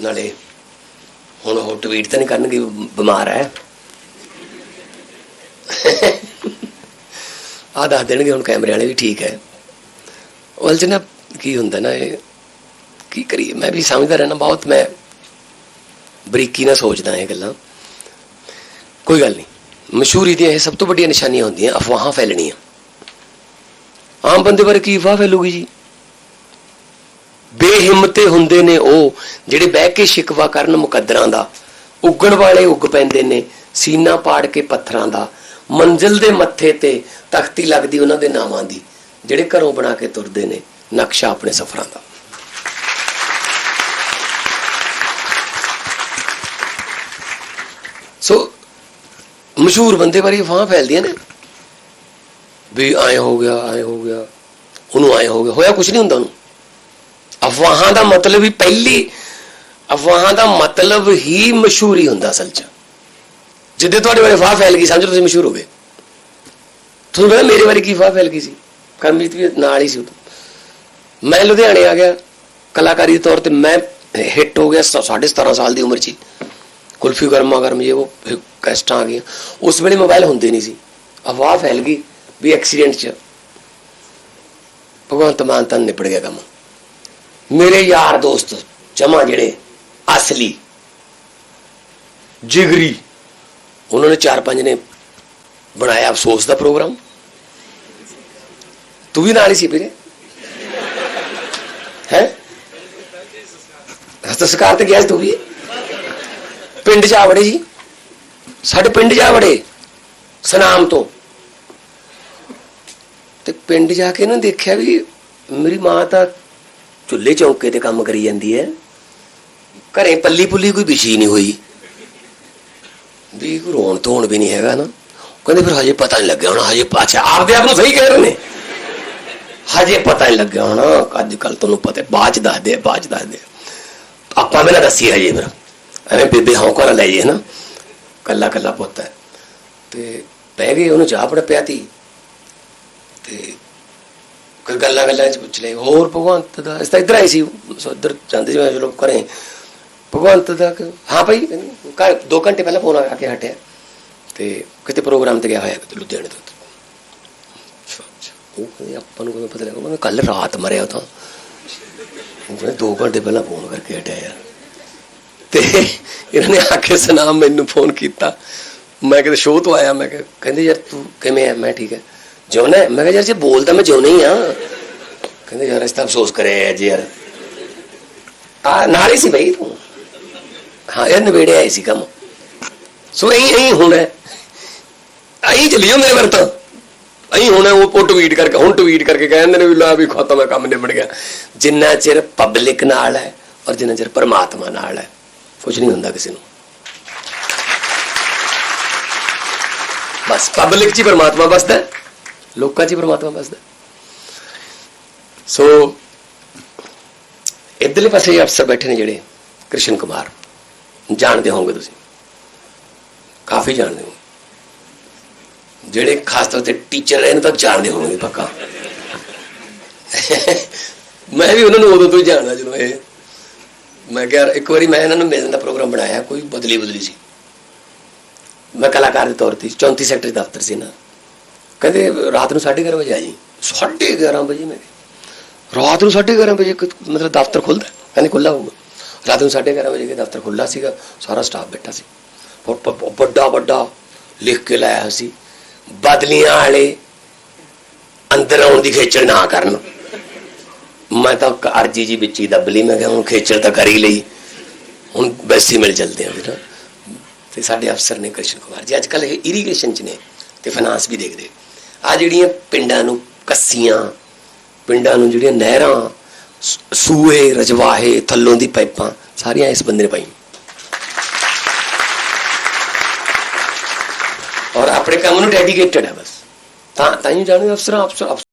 ਨਾਲੇ ਹੁਣ ਉਹ ਟਵੀਟ ਤਾਂ ਨਹੀਂ ਕਰਨਗੇ, ਬਿਮਾਰ ਹੈ। ਆ ਦੱਸ ਦੇਣਗੇ, ਹੁਣ ਕੈਮਰੇ ਵਾਲੇ ਵੀ ਠੀਕ ਹੈ। ਉਹ ਚ ਨਾ ਕੀ ਹੁੰਦਾ ਨਾ, ਇਹ ਕੀ ਕਰੀਏ? ਮੈਂ ਵੀ ਸਮਝਦਾ ਰਹਿਣਾ ਬਹੁਤ ਮੈਂ ਬਰੀਕੀ ਨਾਲ ਸੋਚਦਾ ਇਹ ਗੱਲਾਂ। ਕੋਈ ਗੱਲ ਨਹੀਂ। ਮਸ਼ਹੂਰੀ ਦੀਆਂ ਇਹ ਸਭ ਤੋਂ ਵੱਡੀਆਂ ਨਿਸ਼ਾਨੀਆਂ ਹੁੰਦੀਆਂ, ਅਫਵਾਹਾਂ ਫੈਲਣੀਆਂ। ਆਮ ਬੰਦੇ ਬਾਰੇ ਕੀ ਅਫਵਾਹ ਫੈਲੂਗੀ ਜੀ? ਬੇਹਿੰਮਤੇ ਹੁੰਦੇ ਨੇ ਉਹ, ਜਿਹੜੇ ਬਹਿ ਕੇ ਸ਼ਿਕਵਾ ਕਰਨ ਮੁਕੱਦਰਾਂ ਦਾ। ਉੱਗਣ ਵਾਲੇ ਉੱਗ ਪੈਂਦੇ ਨੇ, ਸੀਨਾ ਪਾੜ ਕੇ ਪੱਥਰਾਂ ਦਾ। ਮੰਜ਼ਿਲ ਦੇ ਮੱਥੇ ਤੇ ਤਖਤੀ ਲੱਗਦੀ ਉਹਨਾਂ ਦੇ ਨਾਵਾਂ ਦੀ, ਜਿਹੜੇ ਘਰੋਂ ਬਣਾ ਕੇ ਤੁਰਦੇ ਨੇ, ਨਕਸ਼ਾ ਆਪਣੇ ਸਫ਼ਰਾਂ ਦਾ। ਸੋ, ਮਸ਼ਹੂਰ ਬੰਦੇ ਬਾਰੇ ਅਫਵਾਹਾਂ ਫੈਲਦੀਆਂ ਨੇ। ਵੀ ਆਏ ਹੋ ਗਿਆ, ਆਏ ਹੋ ਗਿਆ, ਉਹਨੂੰ ਆਏ ਹੋ ਗਿਆ, ਹੋਇਆ ਕੁਝ ਨਹੀਂ ਹੁੰਦਾ ਉਹਨੂੰ। ਅਫਵਾਹਾਂ ਦਾ ਮਤਲਬ ਹੀ ਪਹਿਲੀ, ਅਫਵਾਹਾਂ ਦਾ ਮਤਲਬ ਹੀ ਮਸ਼ਹੂਰੀ ਹੁੰਦਾ ਅਸਲ 'ਚ। ਜਿੱਦੇ ਤੁਹਾਡੇ ਬਾਰੇ ਅਫਵਾਹ ਫੈਲ ਗਈ, ਸਮਝੋ ਤੁਸੀਂ ਮਸ਼ਹੂਰ ਹੋ ਗਏ। ਤੁਹਾਨੂੰ ਪਤਾ ਮੇਰੇ ਬਾਰੇ ਕੀ ਅਫਵਾਹ ਫੈਲ ਗਈ ਸੀ? ਕਰਮਜੀਤ ਵੀ ਨਾਲ ਹੀ ਸੀ ਉਦੋਂ। ਮੈਂ ਲੁਧਿਆਣੇ ਆ ਗਿਆ, ਕਲਾਕਾਰੀ ਦੇ ਤੌਰ ਤੇ ਮੈਂ ਹਿੱਟ ਹੋ ਗਿਆ ਸ- ਸਾਢੇ 17 ਸਾਲ ਦੀ ਉਮਰ 'ਚ ਹੀ। ਕੁਲਫੀ ਗਰਮਾ ਗਰਮ ਜੇ ਉਹ ਕੈਸਟਾਂ ਆ ਗਈਆਂ। ਉਸ ਵੇਲੇ ਮੋਬਾਈਲ ਹੁੰਦੇ ਨਹੀਂ ਸੀ। ਅਫਵਾਹ ਫੈਲ ਗਈ ਵੀ ਐਕਸੀਡੈਂਟ 'ਚ। ਭਗਵੰਤ ਮਾਨ ਤਾਂ ਨਿਪੜ ਗਿਆ ਕੰਮ। ਮੇਰੇ ਯਾਰ ਦੋਸਤ, ਜਮਾ ਜਿਹੜੇ ਅਸਲੀ ਜਿਗਰੀ, ਉਹਨਾਂ ਨੇ ਚਾਰ ਪੰਜ ਨੇ ਬਣਾਇਆ ਅਫਸੋਸ ਦਾ ਪ੍ਰੋਗਰਾਮ। ਤੂੰ ਵੀ ਨਾਲ ਹੀ ਸੀ ਵੀਰੇ। ਹੈ? ਹਸਤਸਕਾਰ ਤੇ ਗਿਆ ਸੀ ਤੂੰ ਵੀ। ਪਿੰਡ ਜਾ ਵੜੇ ਜੀ। ਸਾਡੇ ਪਿੰਡ ਜਾ ਵੜੇ ਸਨਾਮ ਤੋਂ। ਤੇ ਪਿੰਡ ਜਾ ਕੇ ਨਾ ਦੇਖਿਆ ਵੀ ਮੇਰੀ ਮਾਂ ਤਾਂ ਚੁੱਲ੍ਹੇ ਚੌਕੇ ਤੇ ਕੰਮ ਕਰੀ ਜਾਂਦੀ ਹੈ। ਘਰੇ ਪੱਲੀ ਪੁੱਲੀ ਕੋਈ ਵਿਛੀ ਨਹੀਂ ਹੋਈ। ਵੀ ਕੋਈ ਰੋਣ ਧੋਣ ਵੀ ਨਹੀਂ ਹੈਗਾ ਨਾ। ਕਹਿੰਦੇ ਫਿਰ ਹਜੇ ਪਤਾ ਨਹੀਂ ਲੱਗਿਆ ਹੁਣ, ਹਜੇ ਅੱਛਾ, ਆਪਦੇ ਆਪ ਨੂੰ ਸਹੀ ਕਹਿ ਰਹੇ ਨੇ। ਹਜੇ ਪਤਾ ਨਹੀਂ ਲੱਗਿਆ ਹੁਣ, ਅੱਜ ਕੱਲ ਤੁਹਾਨੂੰ ਪਤਾ ਬਾਅਦ ਚ ਦੱਸਦੇ ਬਾਅਦ ਚ ਦੱਸਦੇ ਆਪਾਂ ਵੀ ਨਾ ਦੱਸੀ ਹਜੇ ਫਿਰ। ਐਵੇਂ ਬੇਬੇ ਹੌਂਕਾ ਲੈ ਜੇ ਨਾ ਕੱਲਾ ਕੱਲਾ ਪੁੱਤ ਹੈ। ਤੇ ਪੈ ਗਏ, ਉਹਨੂੰ ਚਾਹ ਪੜ ਪਿਆ ਤੀ ਕੋਈ ਗੱਲਾਂ ਗੱਲਾਂ ਚ ਪੁੱਛ ਲਏ। ਹੋਰ ਭਗਵੰਤ ਦਾ ਇਸ ਤਾਂ ਇੱਧਰ ਆਈ ਸੀ ਸੋ ਜਾਂਦੇ ਜਿਵੇਂ ਚਲੋ ਕਰੇ ਭਗਵੰਤ ਦਾ ਹਾਂ ਭਾਈ ਕਹਿੰਦੇ, 2 ਘੰਟੇ ਪਹਿਲਾਂ ਫੋਨ ਆ ਕੇ ਹਟਿਆ। ਤੇ ਕਿਤੇ ਪ੍ਰੋਗਰਾਮ ਤੇ ਗਿਆ ਹੋਇਆ ਕਿਤੇ ਲੁਧਿਆਣੇ ਤੋਂ ਉਹ ਕਹਿੰਦੇ ਆਪਾਂ ਨੂੰ ਕਿਵੇਂ ਪਤਾ ਲੱਗਾ? ਮੈਂ ਕੱਲ ਰਾਤ ਮਰਿਆ ਉਹ ਤਾਂ। ਉਹ 2 ਘੰਟੇ ਪਹਿਲਾਂ ਫੋਨ ਕਰਕੇ ਹਟਿਆ ਯਾਰ। ਤੇ ਇਹਨਾਂ ਨੇ ਆ ਕੇ ਸਨਾਮ ਮੈਨੂੰ ਫੋਨ ਕੀਤਾ। ਮੈਂ ਕਿਤੇ ਸ਼ੋਅ ਤੋਂ ਆਇਆ ਮੈਂ ਕਹਿੰਦੇ ਯਾਰ ਤੂੰ ਕਿਵੇਂ ਆ? ਮੈਂ ਠੀਕ ਹੈ। ਜਿਉਣਾ ਮੈਂ ਕਿਹਾ ਯਾਰ ਜੇ ਬੋਲਦਾ ਮੈਂ ਜਿਉਣਾ ਹੀ ਆ। ਕਹਿੰਦੇ ਯਾਰ ਇਸ ਤਾਂ ਅਫਸੋਸ ਕਰਿਆ ਜੀ ਯਾਰ। ਆ ਨਾਲ ਹੀ ਸੀ ਬਈ ਤੂੰ। ਹਾਂ ਇਹ ਨਵੇੜੇ ਆਏ ਸੀ ਕੰਮ। ਸੋ ਇਹੀ ਇਹੀ ਹੁਣ ਹੈ। ਅਹੀਂ ਚਲਿਓ ਮੇਰੇ ਵਰਤ। ਅਹੀਂ ਹੁਣ ਉਹ ਉਹ ਟਵੀਟ ਕਰਕੇ ਹੁਣ ਟਵੀਟ ਕਰਕੇ ਕਹਿੰਦੇ ਨੇ ਵੀ ਲਾ ਵੀ ਖਤਮ ਹੈ ਕੰਮ ਨਿਬੜ ਗਿਆ। ਜਿੰਨਾ ਚਿਰ ਪਬਲਿਕ ਨਾਲ ਹੈ ਔਰ ਜਿੰਨਾ ਚਿਰ ਪਰਮਾਤਮਾ ਨਾਲ ਹੈ ਕੁਝ ਨਹੀਂ ਹੁੰਦਾ ਕਿਸੇ ਨੂੰ। ਬਸ ਪਬਲਿਕ 'ਚ ਹੀ ਪਰਮਾਤਮਾ ਬਸਦਾ ਹੈ, ਲੋਕਾਂ 'ਚ ਹੀ ਪਰਮਾਤਮਾ ਬਸਦਾ ਸੋ ਇਧਰਲੇ ਪਾਸੇ ਅਫਸਰ ਬੈਠੇ ਨੇ ਜਿਹੜੇ ਕ੍ਰਿਸ਼ਨ ਕੁਮਾਰ ਜਾਣਦੇ ਹੋਵੋਗੇ ਤੁਸੀਂ ਕਾਫੀ ਜਾਣਦੇ ਹੋ ਜਿਹੜੇ ਖਾਸ ਤੌਰ ਤੇ ਟੀਚਰ ਇਹਨੂੰ ਤਾਂ ਜਾਣਦੇ ਹੋਣਗੇ ਪੱਕਾ ਮੈਂ ਵੀ ਉਹਨਾਂ ਨੂੰ ਉਦੋਂ ਤੋਂ ਹੀ ਜਾਣਦਾ ਜਦੋਂ ਇਹ ਮੈਂ ਕਿਹਾ ਯਾਰ ਇੱਕ ਵਾਰੀ ਮੈਂ ਇਹਨਾਂ ਨੂੰ ਮਿਲਣ ਦਾ ਪ੍ਰੋਗਰਾਮ ਬਣਾਇਆ ਕੋਈ ਬਦਲੀ ਬਦਲੀ ਸੀ ਮੈਂ ਕਲਾਕਾਰ ਦੇ ਤੌਰ ਤੇ 34 ਸੈਕਟਰ ਦਫ਼ਤਰ ਸੀ ਨਾ ਕਹਿੰਦੇ ਰਾਤ ਨੂੰ 11:30 ਵਜੇ ਆ ਜੀ। 11:30 ਵਜੇ ਮੈਂ ਰਾਤ ਨੂੰ 11:30 ਵਜੇ ਮਤਲਬ ਦਫ਼ਤਰ ਖੁੱਲਦਾ, ਕਹਿੰਦੇ ਖੁੱਲਾ ਹੋਊਗਾ। ਰਾਤ ਨੂੰ 11:30 ਵਜੇ ਕੇ ਦਫ਼ਤਰ ਖੁੱਲਾ ਸੀਗਾ, ਸਾਰਾ ਸਟਾਫ ਬੈਠਾ ਸੀ। ਵੱਡਾ ਵੱਡਾ ਲਿਖ ਕੇ ਲਾਇਆ ਸੀ, ਬਦਲੀਆਂ ਵਾਲੇ ਅੰਦਰ ਆਉਣ ਦੀ ਖੇਚਲ ਨਾ ਕਰਨ। ਮੈਂ ਤਾਂ ਅਰਜੀ ਜੀ ਵਿੱਚ ਹੀ ਦੱਬ ਲਈ, ਮੈਂ ਕਿਹਾ ਹੁਣ ਖੇਚਲ ਤਾਂ ਕਰ ਹੀ ਲਈ। ਹੁਣ ਵੈਸੇ ਮਿਲ ਜਲਦੇ ਆ ਵੀਰ ਤੇ ਸਾਡੇ ਅਫਸਰ ਨੇ ਕ੍ਰਿਸ਼ਨ ਕੁਮਾਰ ਜੀ, ਅੱਜ ਕੱਲ ਇਹ ਇਰੀਗੇਸ਼ਨ ਚ ਨੇ, ਤੇ ਫਾਈਨਾਂਸ ਵੀ ਦੇਖਦੇ। ਆ ਜਿਹੜੀਆਂ ਪਿੰਡਾਂ ਨੂੰ ਕੱਸੀਆਂ, ਪਿੰਡਾਂ ਨੂੰ ਜਿਹੜੀਆਂ ਨਹਿਰਾਂ, ਸ- ਸੂਏ, ਰਜਵਾਹੇ, ਥੱਲੋਂ ਦੀ ਪਾਈਪਾਂ, ਸਾਰੀਆਂ ਇਸ ਬੰਦੇ ਨੇ ਪਾਈਆਂ। ਔਰ ਆਪਣੇ ਕੰਮ ਨੂੰ ਡੈਡੀਕੇਟਡ ਹੈ ਬਸ। ਤਾਂ ਤਾਂ ਹੀ ਜਾਣਦੇ ਅਫਸਰਾਂ ਅਫਸਰ